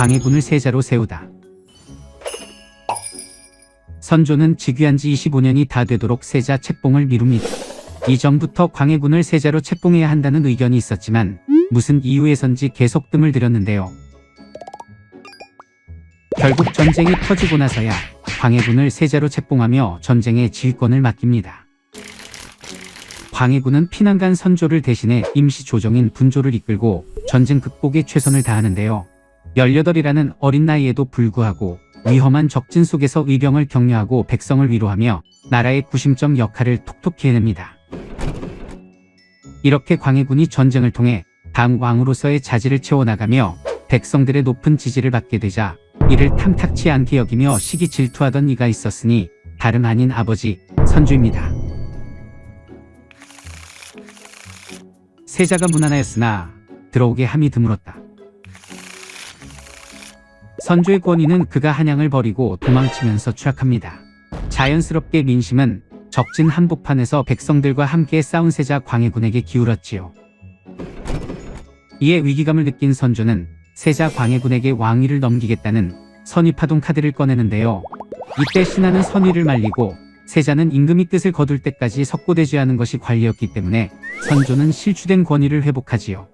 광해군을 세자로 세우다. 선조는 즉위한 지 25년이 다 되도록 세자 책봉을 미룹니다. 이전부터 광해군을 세자로 책봉해야 한다는 의견이 있었지만 무슨 이유에선지 계속 뜸을 들였는데요. 결국 전쟁이 터지고 나서야 광해군을 세자로 책봉하며 전쟁의 지휘권을 맡깁니다. 광해군은 피난간 선조를 대신해 임시 조정인 분조를 이끌고 전쟁 극복에 최선을 다하는데요. 18이라는 어린 나이에도 불구하고 위험한 적진 속에서 의병을 격려하고 백성을 위로하며 나라의 구심점 역할을 톡톡히 해냅니다. 이렇게 광해군이 전쟁을 통해 당 왕으로서의 자질을 채워나가며 백성들의 높은 지지를 받게 되자 이를 탐탁치 않게 여기며 시기 질투하던 이가 있었으니 다름 아닌 아버지 선주입니다. 세자가 무난하였으나 들어오게 함이 드물었다. 선조의 권위는 그가 한양을 버리고 도망치면서 추락합니다. 자연스럽게 민심은 적진 한복판에서 백성들과 함께 싸운 세자 광해군에게 기울었지요. 이에 위기감을 느낀 선조는 세자 광해군에게 왕위를 넘기겠다는 선의파동 카드를 꺼내는데요. 이때 신하는 선의를 말리고 세자는 임금이 뜻을 거둘 때까지 석고대죄하는 것이 관리였기 때문에 선조는 실추된 권위를 회복하지요.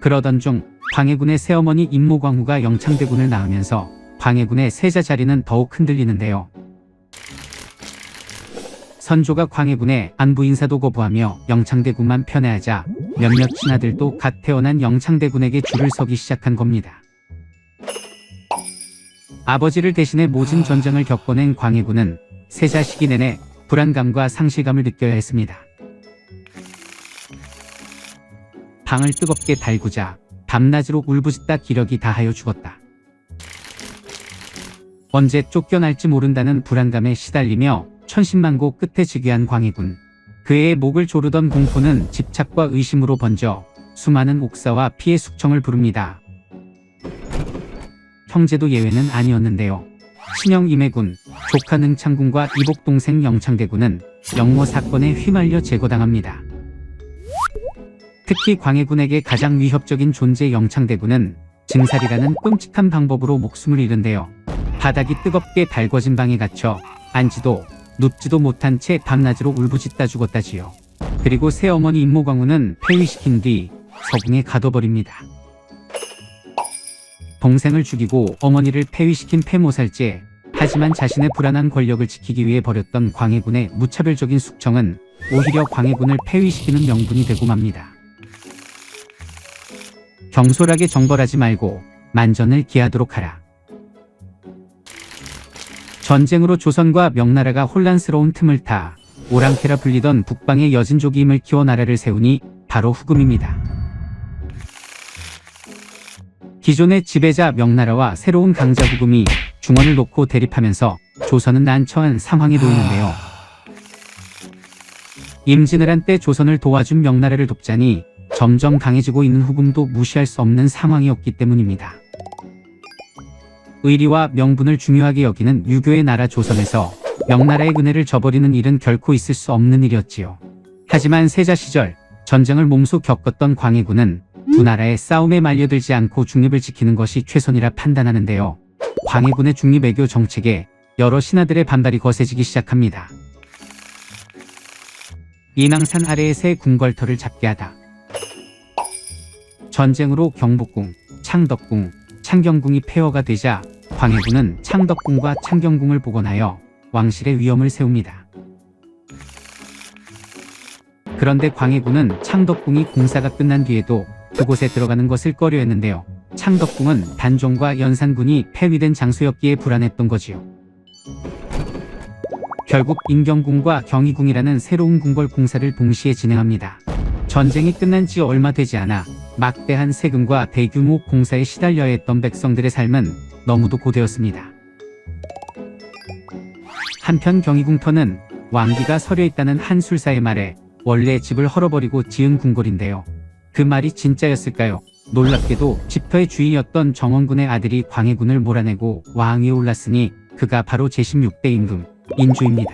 그러던 중 광해군의 새어머니 임모광후가 영창대군을 낳으면서 광해군의 세자 자리는 더욱 흔들리는데요. 선조가 광해군의 안부 인사도 거부하며 영창대군만 편애하자 몇몇 신하들도 갓 태어난 영창대군에게 줄을 서기 시작한 겁니다. 아버지를 대신해 모진 전쟁을 겪어낸 광해군은 세자 시기 내내 불안감과 상실감을 느껴야 했습니다. 방을 뜨겁게 달구자 밤낮으로 울부짖다 기력이 다하여 죽었다. 언제 쫓겨날지 모른다는 불안감에 시달리며 천신만고 끝에 즉위한 광해군. 그의 목을 조르던 공포는 집착과 의심으로 번져 수많은 옥사와 피해 숙청을 부릅니다. 형제도 예외는 아니었는데요. 친형 임해군, 조카 능창군과 이복 동생 영창대군은 영모 사건에 휘말려 제거당합니다. 특히 광해군에게 가장 위협적인 존재 영창대군은 증살이라는 끔찍한 방법으로 목숨을 잃은데요. 바닥이 뜨겁게 달궈진 방에 갇혀 앉지도 눕지도 못한 채 밤낮으로 울부짖다 죽었다지요. 그리고 새어머니 임모광우는 폐위시킨 뒤 서궁에 가둬버립니다. 동생을 죽이고 어머니를 폐위시킨 폐모살제 하지만 자신의 불안한 권력을 지키기 위해 벌였던 광해군의 무차별적인 숙청은 오히려 광해군을 폐위시키는 명분이 되고 맙니다. 경솔하게 정벌하지 말고 만전을 기하도록 하라. 전쟁으로 조선과 명나라가 혼란스러운 틈을 타 오랑캐라 불리던 북방의 여진족이 힘을 키워 나라를 세우니 바로 후금입니다. 기존의 지배자 명나라와 새로운 강자 후금이 중원을 놓고 대립하면서 조선은 난처한 상황에 놓이는데요. 임진을 한때 조선을 도와준 명나라를 돕자니 점점 강해지고 있는 후금도 무시할 수 없는 상황이었기 때문입니다. 의리와 명분을 중요하게 여기는 유교의 나라 조선에서 명나라의 은혜를 저버리는 일은 결코 있을 수 없는 일이었지요. 하지만 세자 시절 전쟁을 몸소 겪었던 광해군은 두 나라의 싸움에 말려들지 않고 중립을 지키는 것이 최선이라 판단하는데요. 광해군의 중립외교 정책에 여러 신하들의 반발이 거세지기 시작합니다. 인왕산 아래의 새 궁궐터를 잡게 하다. 전쟁으로 경복궁, 창덕궁, 창경궁이 폐허가 되자 광해군은 창덕궁과 창경궁을 복원하여 왕실의 위엄을 세웁니다. 그런데 광해군은 창덕궁이 공사가 끝난 뒤에도 그곳에 들어가는 것을 꺼려했는데요. 창덕궁은 단종과 연산군이 폐위된 장소였기에 불안했던 거지요. 결국 인경궁과 경희궁이라는 새로운 궁궐 공사를 동시에 진행합니다. 전쟁이 끝난 지 얼마 되지 않아 막대한 세금과 대규모 공사에 시달려야 했던 백성들의 삶은 너무도 고되었습니다. 한편 경희궁터는 왕기가 서려 있다는 한 술사의 말에 원래 집을 헐어버리고 지은 궁궐인데요. 그 말이 진짜였을까요? 놀랍게도 집터의 주인이었던 정원군의 아들이 광해군을 몰아내고 왕위에 올랐으니 그가 바로 제16대 임금 인주입니다.